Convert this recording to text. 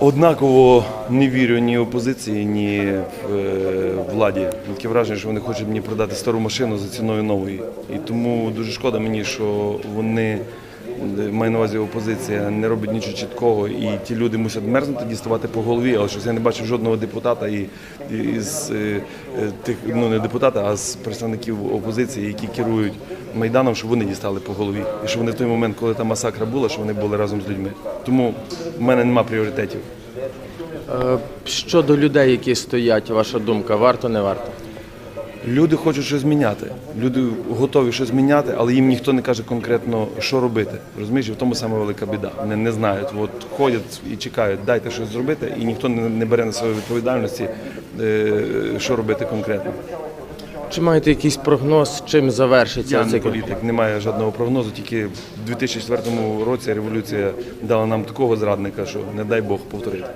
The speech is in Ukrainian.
Однаково не вірю ні опозиції, ні в е, владі. Таке враження, що вони хочуть мені продати стару машину за ціною нової. І тому дуже шкода мені, що вони е, маю на увазі опозиція не робить нічого чіткого, і ті люди мусять мерзнути, діставати по голові, але щось я не бачив жодного депутата і, і з е, тих, ну не депутата, а з представників опозиції, які керують майданом, щоб вони дістали по голові. І щоб вони в той момент, коли та масакра була, щоб вони були разом з людьми. Тому в мене нема пріоритетів. Е, Щодо людей, які стоять, ваша думка, варто не варто? Люди хочуть щось міняти. Люди готові щось міняти, але їм ніхто не каже конкретно, що робити. Розумієш, І в тому саме велика біда. Вони не знають. От ходять і чекають, дайте щось зробити, і ніхто не, бере на свою відповідальності, е, що робити конкретно. Чи маєте якийсь прогноз, чим завершиться Я не цей політик, немає жодного прогнозу. Тільки в 2004 році революція дала нам такого зрадника, що не дай Бог повторити.